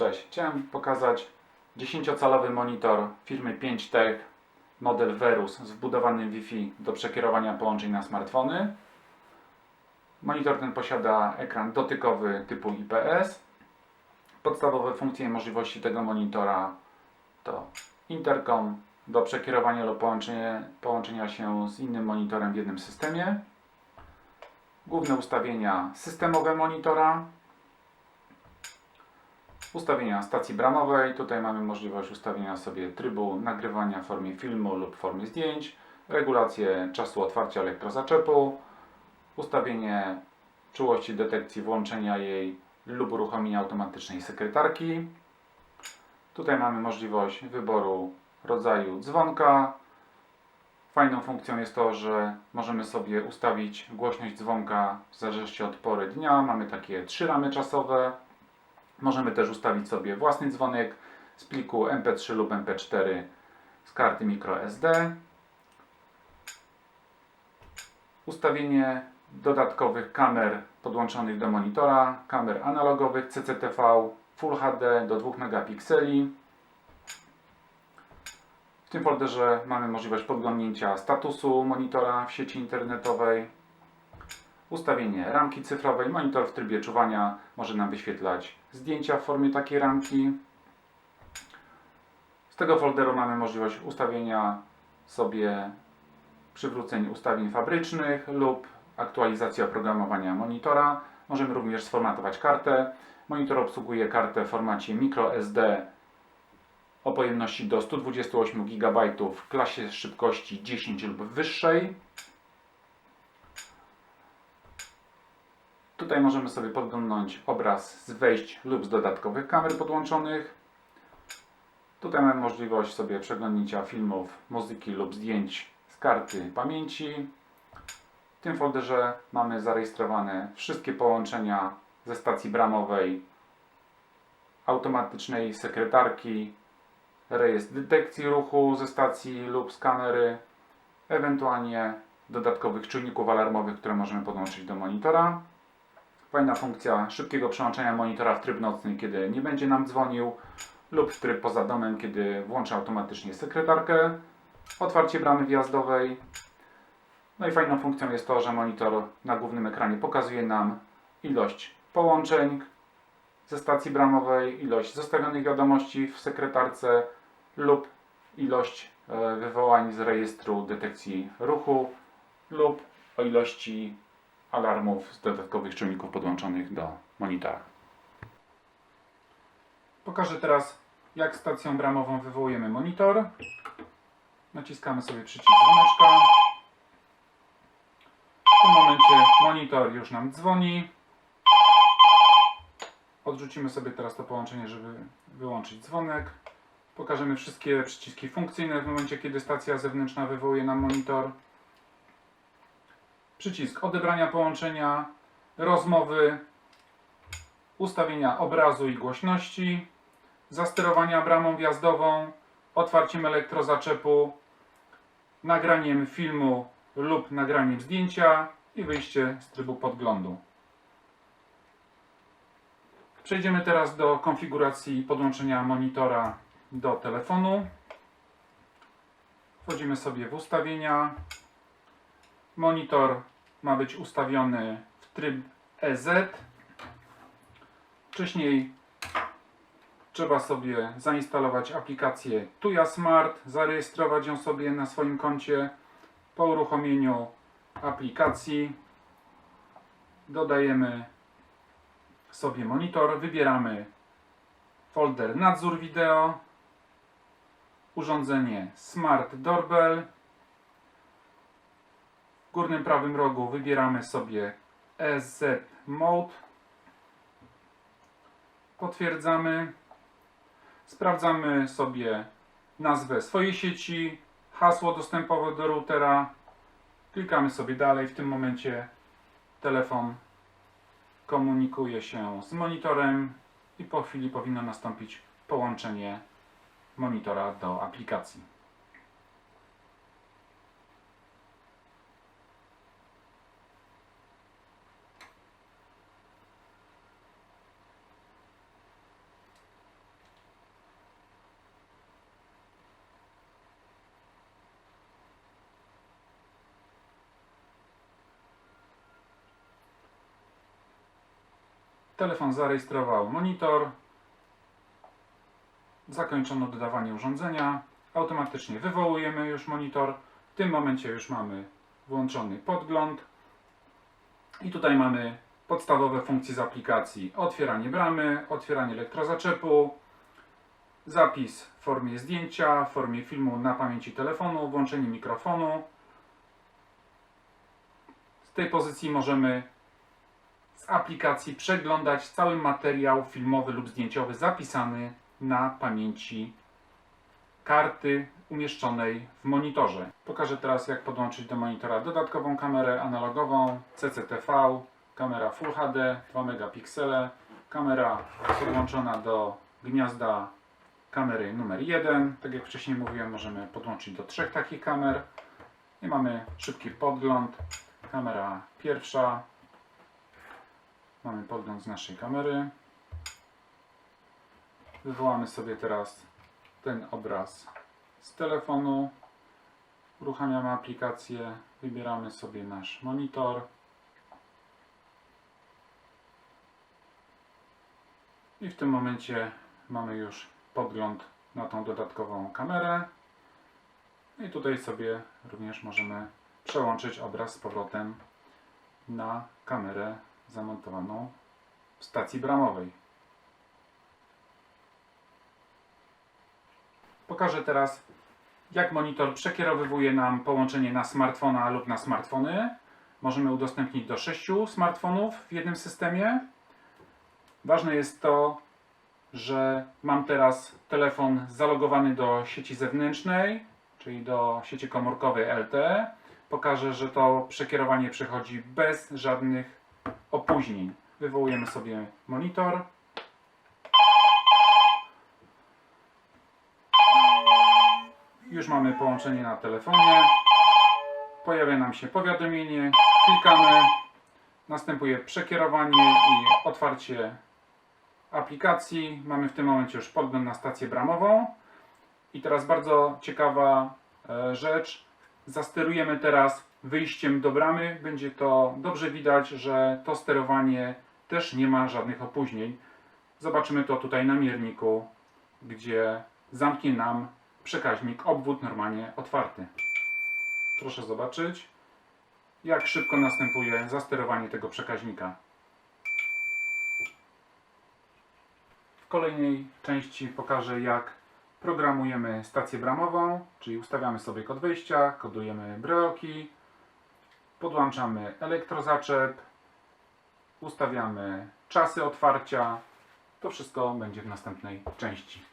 Cześć, chciałem pokazać 10-calowy monitor firmy 5Tech model Verus z wbudowanym Wi-Fi do przekierowania połączeń na smartfony. Monitor ten posiada ekran dotykowy typu IPS. Podstawowe funkcje i możliwości tego monitora to interkom do przekierowania lub połączenia, połączenia się z innym monitorem w jednym systemie. Główne ustawienia systemowe monitora, ustawienia stacji bramowej. Tutaj mamy możliwość ustawienia sobie trybu nagrywania w formie filmu lub w formie zdjęć, regulację czasu otwarcia elektrozaczepu, ustawienie czułości detekcji włączenia jej lub uruchomienia automatycznej sekretarki. Tutaj mamy możliwość wyboru rodzaju dzwonka. Fajną funkcją jest to, że możemy sobie ustawić głośność dzwonka w zależności od pory dnia. Mamy takie trzy ramy czasowe. Możemy też ustawić sobie własny dzwonek z pliku MP3 lub MP4 z karty microSD. Ustawienie dodatkowych kamer podłączonych do monitora, kamer analogowych CCTV Full HD do 2 megapikseli. W tym folderze mamy możliwość podglądnięcia statusu monitora w sieci internetowej, ustawienie ramki cyfrowej. Monitor w trybie czuwania może nam wyświetlać zdjęcia w formie takiej ramki. Z tego folderu mamy możliwość ustawienia sobie przywróceń ustawień fabrycznych lub aktualizacji oprogramowania monitora. Możemy również sformatować kartę. Monitor obsługuje kartę w formacie microSD o pojemności do 128 GB w klasie szybkości 10 lub wyższej. Tutaj możemy sobie podglądnąć obraz z wejść lub z dodatkowych kamer podłączonych. Tutaj mamy możliwość sobie przeglądnięcia filmów, muzyki lub zdjęć z karty pamięci. W tym folderze mamy zarejestrowane wszystkie połączenia ze stacji bramowej, automatycznej sekretarki, rejestr detekcji ruchu ze stacji lub z kamery, ewentualnie dodatkowych czujników alarmowych, które możemy podłączyć do monitora. Fajna funkcja szybkiego przełączenia monitora w tryb nocny, kiedy nie będzie nam dzwonił, lub w tryb poza domem, kiedy włącza automatycznie sekretarkę. Otwarcie bramy wjazdowej. No i fajną funkcją jest to, że monitor na głównym ekranie pokazuje nam ilość połączeń ze stacji bramowej, ilość zostawionych wiadomości w sekretarce lub ilość e, wywołań z rejestru detekcji ruchu lub o ilości alarmów z dodatkowych czujników podłączonych do monitora. Pokażę teraz, jak stacją bramową wywołujemy monitor. Naciskamy sobie przycisk dzwoneczka. W tym momencie monitor już nam dzwoni. Odrzucimy sobie teraz to połączenie, żeby wyłączyć dzwonek. Pokażemy wszystkie przyciski funkcyjne w momencie, kiedy stacja zewnętrzna wywołuje nam monitor. Przycisk odebrania połączenia, rozmowy, ustawienia obrazu i głośności, zasterowania bramą wjazdową, otwarciem elektrozaczepu, nagraniem filmu lub nagraniem zdjęcia i wyjście z trybu podglądu. Przejdziemy teraz do konfiguracji podłączenia monitora do telefonu. Wchodzimy sobie w ustawienia. Monitor ma być ustawiony w tryb EZ. Wcześniej trzeba sobie zainstalować aplikację Tuya Smart, zarejestrować ją sobie na swoim koncie. Po uruchomieniu aplikacji dodajemy sobie monitor, wybieramy folder nadzór wideo, urządzenie Smart Doorbell. W górnym prawym rogu wybieramy sobie EZ Mode. Potwierdzamy. Sprawdzamy sobie nazwę swojej sieci, hasło dostępowe do routera. Klikamy sobie dalej. W tym momencie telefon komunikuje się z monitorem i po chwili powinno nastąpić połączenie monitora do aplikacji. Telefon zarejestrował monitor. Zakończono dodawanie urządzenia. Automatycznie wywołujemy już monitor. W tym momencie już mamy włączony podgląd. I tutaj mamy podstawowe funkcje z aplikacji. Otwieranie bramy, otwieranie elektrozaczepu, zapis w formie zdjęcia, w formie filmu na pamięci telefonu, włączenie mikrofonu. Z tej pozycji możemy z aplikacji przeglądać cały materiał filmowy lub zdjęciowy zapisany na pamięci karty umieszczonej w monitorze. Pokażę teraz jak podłączyć do monitora dodatkową kamerę analogową CCTV, kamera Full HD 2 megapiksele, kamera podłączona do gniazda kamery numer 1. Tak jak wcześniej mówiłem, możemy podłączyć do trzech takich kamer. I mamy szybki podgląd. Kamera pierwsza. Mamy podgląd z naszej kamery. Wywołamy sobie teraz ten obraz z telefonu. Uruchamiamy aplikację, wybieramy sobie nasz monitor. I w tym momencie mamy już podgląd na tą dodatkową kamerę. I tutaj sobie również możemy przełączyć obraz z powrotem na kamerę zamontowaną w stacji bramowej. Pokażę teraz, jak monitor przekierowywuje nam połączenie na smartfona lub na smartfony. Możemy udostępnić do 6 smartfonów w jednym systemie. Ważne jest to, że mam teraz telefon zalogowany do sieci zewnętrznej, czyli do sieci komórkowej LTE. Pokażę, że to przekierowanie przechodzi bez żadnych opóźnień. Wywołujemy sobie monitor. Już mamy połączenie na telefonie. Pojawia nam się powiadomienie. Klikamy. Następuje przekierowanie i otwarcie aplikacji. Mamy w tym momencie już podgląd na stację bramową. I teraz bardzo ciekawa e, rzecz. Zasterujemy teraz wyjściem do bramy. Będzie to dobrze widać, że to sterowanie też nie ma żadnych opóźnień. Zobaczymy to tutaj na mierniku, gdzie zamknie nam przekaźnik obwód normalnie otwarty. Proszę zobaczyć, jak szybko następuje zasterowanie tego przekaźnika. W kolejnej części pokażę, jak programujemy stację bramową, czyli ustawiamy sobie kod wejścia, kodujemy breloki, podłączamy elektrozaczep, ustawiamy czasy otwarcia. To wszystko będzie w następnej części.